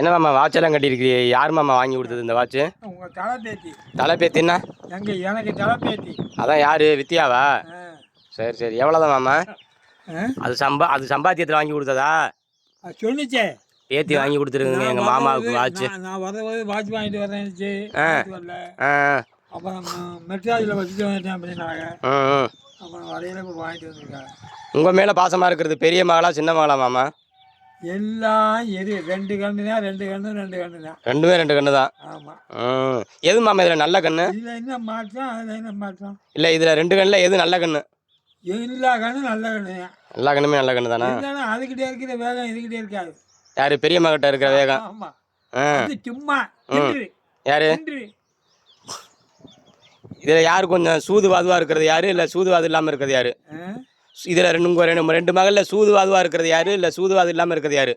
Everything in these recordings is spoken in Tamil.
என்ன மாமா வாட்செல்லாம் கட்டியிருக்கிறீ யார் மாமா வாங்கி கொடுத்தது இந்த வாட்ச் உங்க தலை பேத்தி தலைப்பேத்தின்னா எங்க எனக்கு தலை பேத்தி அதான் யாரு? வித்யாவா. சரி சரி. எவ்வளோதான் மாமா? அது சம்பா அது சம்பாத்தியத்தில் வாங்கி கொடுத்ததா? சொன்னிச்சே. பேத்தி வாங்கி கொடுத்துருக்குங்க நான் எங்கள் மாமாவுக்கு வாட்ச் நான் வரும்போது வாட்ச் வாங்கிட்டு வரேன்னுச்சு ஆ. அப்புறம் மெட்ராஸில் வச்சுட்டு வந்துட்டேன் அப்படின்னாங்க. ம் ம் அப்புறம் வரையில இப்போ வாங்கிட்டு வந்திருக்காங்க. உங்கள் மேலே பாசமாக இருக்கிறது பெரிய மகளா சின்ன மகளா மாமா? எல்லாம் எது ரெண்டு கண்ணு தான் ரெண்டு கண்ணு ரெண்டு கண்ணு தான் ரெண்டுமே ரெண்டு கண்ணு தான் ஆமாம் எது மாமா இதில் நல்ல கண்ணு? இதில் என்ன மாற்றம் அதில் என்ன மாற்றம்? இல்லை இதில் ரெண்டு கண்ணில் எது நல்ல கண்ணு? எல்லா கண்ணும் நல்ல கண்ணு தான் எல்லா கண்ணுமே நல்ல கண்ணு தானே இல்லைன்னா அதுக்கிட்டே இருக்கிற வேகம் இதுக்கிட்டே இருக்காது. யார்? பெரிய மகிட்ட இருக்கிற வேகம். ஆமாம் சும்மா யார்? இதில் யார் கொஞ்சம் சூதுவாதுவாக இருக்கிறது யார்? இல்லை சூதுவாது இல்லாமல் இருக்கிறது யார்? இதில் ரெண்டு உங்க ரெண்டு ரெண்டு மகளில் சூதுவாதுவாக இருக்கிறது யார்? இல்லை சூதுவாது இல்லாமல் இருக்கிறது யார்?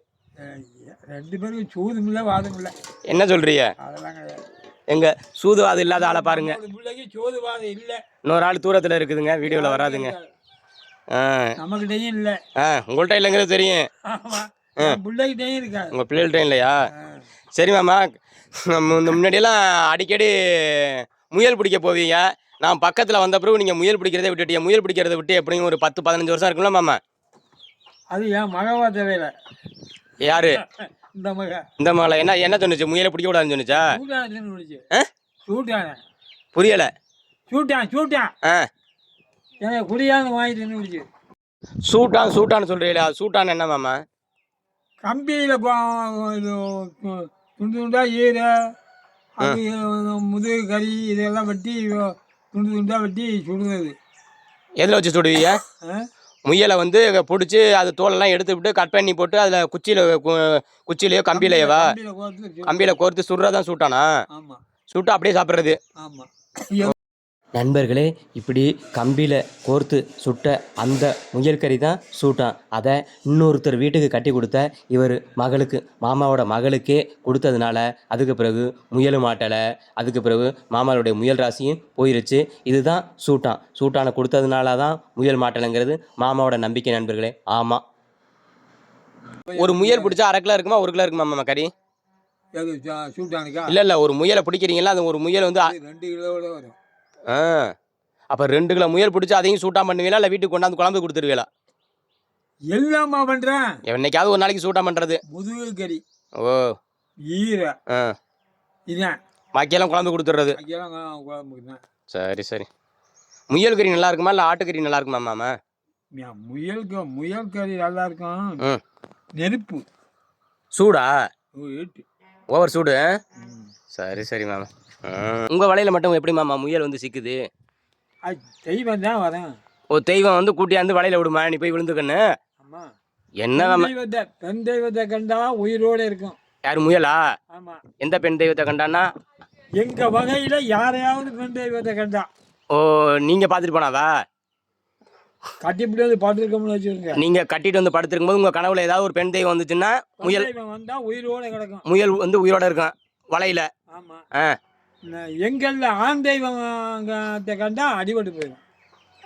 ரெண்டு பேரும் சூதும் இல்லை வாதம் இல்லை. என்ன சொல்கிறீங்க அதெல்லாம் கிடையாது. எங்க சூதுவாது இல்லாத ஆளை பாருங்க. ஒரு பிள்ளைக்கு சூது வாதம் இல்லை. இன்னொரு ஆள் தூரத்தில் இருக்குதுங்க வீடியோவில் வராதுங்க. ஆ. நம்மகிட்டயும் இல்லை. ஆ உங்கள்கிட்ட இல்லைங்கிறது தெரியும். பிள்ளைகிட்டயும் இருக்காது. உங்கள் பிள்ளைகள்ட்ட இல்லையா. சரி மாமா முன்னாடியெல்லாம் அடிக்கடி முயல் பிடிக்க போவீங்க. நான் பக்கத்தில் வந்த பிறகு நீங்கள் முயல் பிடிக்கிறதை விட்டுட்டீங்க. முயல் பிடிக்கிறத விட்டு எப்படியும் ஒரு பத்து பதினஞ்சு வருஷம் இருக்கும்ல மாமா? அது ஏன் மகவா தேவையில்ல. யாரு? இந்த மக. இந்த மகளை? என்ன என்ன சொன்னுச்சு? முயலை பிடிக்க கூடாதுன்னு சொன்னுச்சா? புரியலை. சூட்டான் சூட்டான். ஆ. எனக்கு குடியாந்து வாங்கி தின்னு முடிச்சு சூட்டான் சூட்டான்னு சொல்கிறீங்களா சூட்டான் என்ன மாமா? கம்பியில் துண்டு துண்டா ஈரை முதுகு கறி இதெல்லாம் வெட்டி துண்டு துண்டா வெட்டி சுடுறது. எதில் வச்சு சுடுவீங்க? முயலை வந்து பிடிச்சி அது தோலெல்லாம் எடுத்து விட்டு கட் பண்ணி போட்டு அதில் குச்சியில் குச்சியிலையோ கம்பியிலையோவா? கம்பியில கோர்த்து சுடுறதான் சூட்டானா? சுட்டு அப்படியே சாப்பிட்றது. நண்பர்களே இப்படி கம்பியில் கோர்த்து சுட்ட அந்த முயல் கறி தான் சூட்டான் அதை இன்னொருத்தர் வீட்டுக்கு கட்டி கொடுத்த இவர் மகளுக்கு மாமாவோட மகளுக்கே கொடுத்ததுனால அதுக்கு பிறகு முயலும் மாட்டலை அதுக்கு பிறகு மாமாவுடைய முயல் ராசியும் போயிருச்சு. இதுதான் சூட்டான் சூட்டானை கொடுத்ததுனால தான் முயல் மாட்டலைங்கிறது மாமாவோட நம்பிக்கை நண்பர்களே. ஆமாம் ஒரு முயல் பிடிச்சா அரை கிலோ இருக்குமா ஒரு கிலோ இருக்குமா மாமா கறி? இல்லை இல்லை ஒரு முயலை பிடிக்கிறீங்களா? அது ஒரு முயல் வந்து ரெண்டு கிலோவோட வரும். ஆ. அப்போ ரெண்டு கிலோ முயல் பிடிச்சி அதையும் சூட்டாக பண்ணுவீங்களா இல்லை வீட்டுக்கு கொண்டாந்து குழம்பு கொடுத்துருவீங்களா எல்லாமா பண்றேன். என்னைக்காவது ஒரு நாளைக்கு சூட்டாக பண்ணுறது முதுகு கறி. ஓ. ஈரை. ஆ. இதான் பாக்கியெல்லாம் குழம்பு கொடுத்துட்றது சரி சரி. முயல் கறி நல்லா இருக்குமா? இல்லை ஆட்டுக்கறி நல்லா இருக்குமா மாமா? முயலுக்கு முயல் கறி நல்லா இருக்கும். நெருப்பு. சூடா? வீட்டு ஓவர் சூடு. சரி சரி மாமா. உங்கள் வலையில் மட்டும் எப்படி மாமா முயல் வந்து சிக்குது? தெய்வம் தான் வரேன். ஓ தெய்வம் வந்து கூட்டியாந்து வலையில் விடுமா? நீ போய் விழுந்துக்கன்னு? ஆமா. என்ன பெண் தெய்வத்தை கண்டா உயிரோட இருக்கும். யார் முயலா? ஆமா. எந்த பெண் தெய்வத்தை கண்டானா எங்க வகையில யாரையாவது பெண் தெய்வத்தை கண்டா. ஓ நீங்கள் பார்த்துட்டு போனாவா? கட்டிப்பிட்டு வந்து பார்த்துருக்கோம்னு வச்சுருங்க நீங்கள் கட்டிட்டு வந்து படுத்திருக்கும் போது உங்கள் கனவுல ஏதாவது ஒரு பெண் தெய்வம் வந்துச்சுன்னா முயல் தெய்வம் வந்தா உயிரோட கிடக்கும். முயல் வந்து உயிரோட இருக்கும் வலையில். ஆமா. ஆ. எங்கள்ல ஆண் தெய்வத்தை கண்டா அடிபட்டு போயிடும்.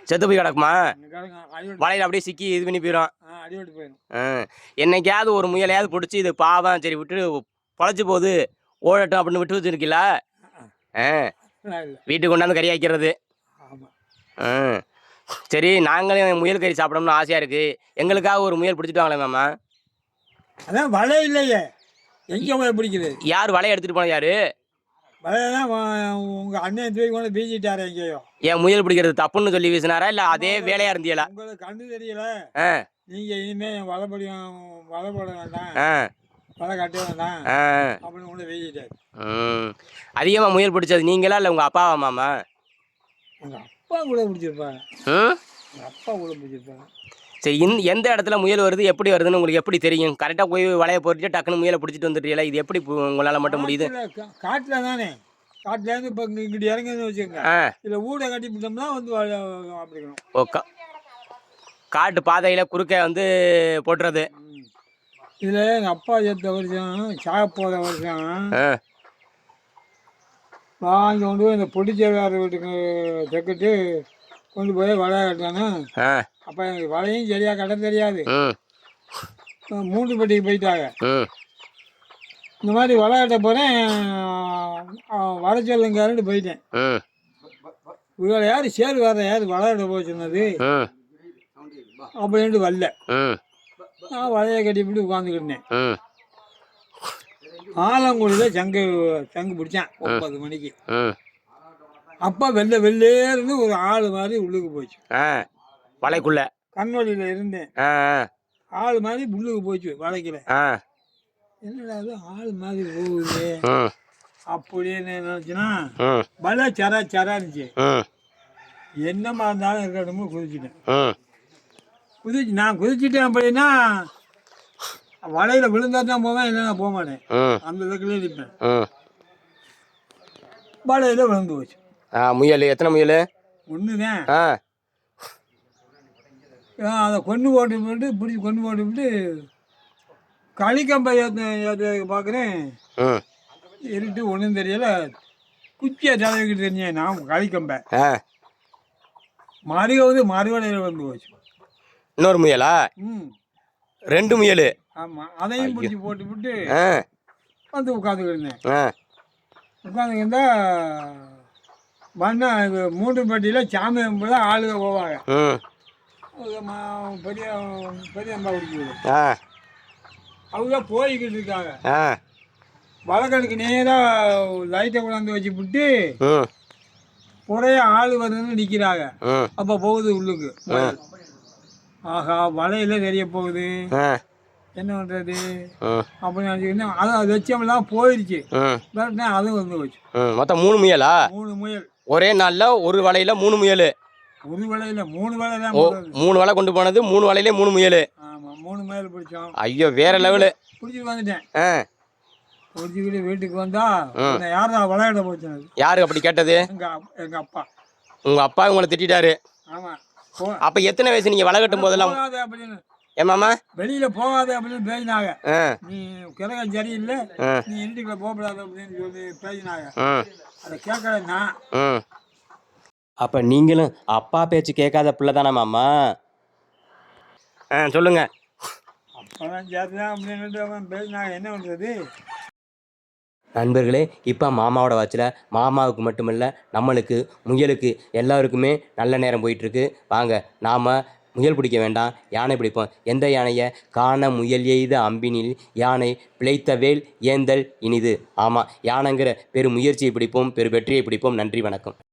செத்து போய் கிடக்குமா? வலையில் அப்படியே சிக்கி இது பண்ணி போயிடும். அடிபட்டு போயிடும். என்னைக்காவது ஒரு முயலையாவது பிடிச்சி இது பாவம் சரி விட்டு பொழைச்சி போகுது ஓடட்டும் அப்படின்னு விட்டு வச்சிருக்கீங்களா வீட்டுக்கு கொண்டாந்து கறி வைக்கிறது. ஆ. சரி நாங்களும் முயல் கறி சாப்பிடணும்னு ஆசையாக இருக்குது எங்களுக்காக ஒரு முயல் பிடிச்சிட்டு வாங்களே மாமா. அதான் வலை இல்லையே. எங்க போய் பிடிக்குது? யார் வலையை எடுத்துகிட்டு போன யார்? வலையெல்லாம் உங்க அண்ணன் தூக்கி கொண்டு பீச்சிட்டாரு எங்கேயோ. ஏன் முயல் பிடிக்கிறது தப்புன்னு சொல்லி வீசினாரா? இல்லை அதே வேலையாக இருந்தீங்களா உங்களுக்கு கண்ணு தெரியல. ஆ. நீங்க இனிமே வலைப்படியும் வலை போட வேண்டாம். ஆ. வலை கட்ட வேண்டாம். ஆ. அப்படின்னு கொண்டு வீசிட்டாரு. ம். அதிகமாக முயல் பிடிச்சது நீங்களா இல்லை உங்கள் அப்பாவா மாமா? அப்பா கூட பிடிச்சிருப்பாங்க அப்பா கூட பிடிச்சிருப்பாங்க சரி இந்த எந்த இடத்துல முயல் வருது எப்படி வருதுன்னு உங்களுக்கு எப்படி தெரியும்? கரெக்டாக போய் வலையை போட்டுட்டு டக்குன்னு முயலை பிடிச்சிட்டு வந்துட்டீங்களா? இது எப்படி உங்களால் மட்டும் முடியுது? காட்டுல- தானே. காட்டுல இருந்து இப்போ இங்கிட்டு இறங்குன்னு வச்சுக்கோங்க. இதுல ஊட கட்டி விட்டோம்னா வந்து அப்படிக்கணும். ஓ கா காட்டு பாதையில் குறுக்க வந்து போட்டுறது. இதுல எங்க அப்பா செத்த வருஷம் சாக போகிற வருஷம் வாங்கி கொண்டு போய் இந்த பொடிச்சேவார் வீட்டுக்கு தெக்கிட்டு கொண்டு போய் வலை கட்டானே ஆ. அப்போ எனக்கு வலையும் சரியாக கட்ட தெரியாது. ம் மூன்று பட்டிக்கு போயிட்டாங்க. இந்த மாதிரி விளையாட்ட போகிறேன் வர சொல்லுங்காருன்னு போயிட்டேன். இவரை யார் சேர் வேற யார் விளையாட போக சொன்னது? அப்படின்ட்டு வரல. நான் வலையை கட்டிவிட்டு உட்காந்துக்கிட்டேன் ஆலங்குடியில் சங்கு சங்கு பிடிச்சான். ஒன்பது மணிக்கு. அப்போ வெள்ளை வெள்ளேருந்து ஒரு ஆள் மாதிரி உள்ளுக்கு போச்சு வலைக்குள்ள. கண்வழியில் இருந்தேன். ஆள் மாதிரி உள்ளுக்கு போச்சு வளைக்கல ஆ. என்னடா அது ஆள் மாதிரி போகுது. அப்படின்னு நினச்சினா ம் வலை சரா சரான்னுச்சு ம் என்னமா இருந்தாலும் இருக்கணுமோ குதிச்சிட்டேன். குதிச்சு நான் குதிச்சிட்டேன் அப்படின்னா வலையில் விழுந்தா தான் போவேன் இல்லைன்னா போக மாட்டேன். அந்த இதுக்குள்ளே நிற்பேன் வலையில் விழுந்து போச்சு. ஆ முயல் எத்தனை முயல்? ஒன்று தான் ஆ அதை கொண்டு போட்டு போட்டு பிடிச்சி கொண்டு போட்டு விட்டு களிக்கம்பை ஏற்ற பார்க்குறேன் இருட்டு ஒன்றும் தெரியல. குச்சியை தலைவிக்கிட்டு தெரிஞ்சேன் நான் களிக்கம்பை. ஆ. மறுவது மறுவலையில் வந்து போச்சு. இன்னொரு முயலா? ம். ரெண்டு முயல். ஆமாம் அதையும் பிடிச்சி போட்டு விட்டு வந்து உட்காந்துக்கிருந்தேன். உட்காந்துக்கிருந்தா வந்தா இது மூன்று பட்டியில் சாமி கும்பிட ஆளுங்க போவாங்க. பெரிய பெரியம்பா குடிக்குது ஆ. அவங்க போய்கிட்டு இருக்காங்க. ஆ. வழக்கடுக்கு நேராக லைட்டை கொண்டாந்து வச்சு விட்டு புறைய ஆள் வருதுன்னு நிற்கிறாங்க அப்போ போகுது உள்ளுக்கு. ஆஹா வலையில தெரிய போகுது. என்ன பண்ணுறது ம் அப்படின்னு நினச்சிக்கிட்டு அது லட்சியம்லாம் போயிடுச்சு ம் விரட்டினா அதுவும் வந்து போச்சு. மொத்தம் மூணு முயலா? மூணு முயல். ஒரே நாளில் ஒரு வலையில் மூணு முயல். ஒரு வலையில் மூணு வலை மூணு வலை கொண்டு போனது மூணு வலையிலே மூணு முயல். ஆமாம் மூணு முயல் பிடிச்சோம். ஐயோ வேற லெவலு பிடிச்சிட்டு வந்துட்டேன். பிடிச்சிக்கிட்டு வீட்டுக்கு வந்தா யார் தான் விளையாட போச்சுனது யாரு அப்படி கேட்டது? எங்கள் எங்கள் அப்பா. உங்கள் அப்பா உங்களை திட்டிட்டாரு. ஆமாம் போ. அப்போ எத்தனை வயசு நீங்கள் வலை கட்டும் போதெல்லாம்? ஏமாமா வெளியில் போகாத அப்படின்னு பேசினாங்க. நீ கிரகம் சரியில்லை. நீ இருட்டுக்குள்ள போகக்கூடாது அப்படின்னு சொல்லி பேசினாங்க. அதை கேட்கல நான் ம் அப்போ நீங்களும் அப்பா பேச்சு கேட்காத பிள்ளை தானே மாமா? ஆ சொல்லுங்க. அப்பதான் சரிதான் அப்படின்ட்டு அவன் பேசினாங்க. என்ன பண்ணுறது நண்பர்களே இப்போ மாமாவோட வாட்சில் மாமாவுக்கு மட்டுமில்ல நம்மளுக்கு முயலுக்கு எல்லாருக்குமே நல்ல நேரம் போயிட்டுருக்கு வாங்க நாம் முயல் பிடிக்க வேண்டாம். யானை பிடிப்போம். எந்த யானையை? காண முயல் எய்த அம்பினில் யானை பிழைத்த வேல் ஏந்தல் இனிது. ஆமாம் யானைங்கிற பெரு முயற்சியை பிடிப்போம் பெரு வெற்றியை பிடிப்போம். நன்றி வணக்கம்.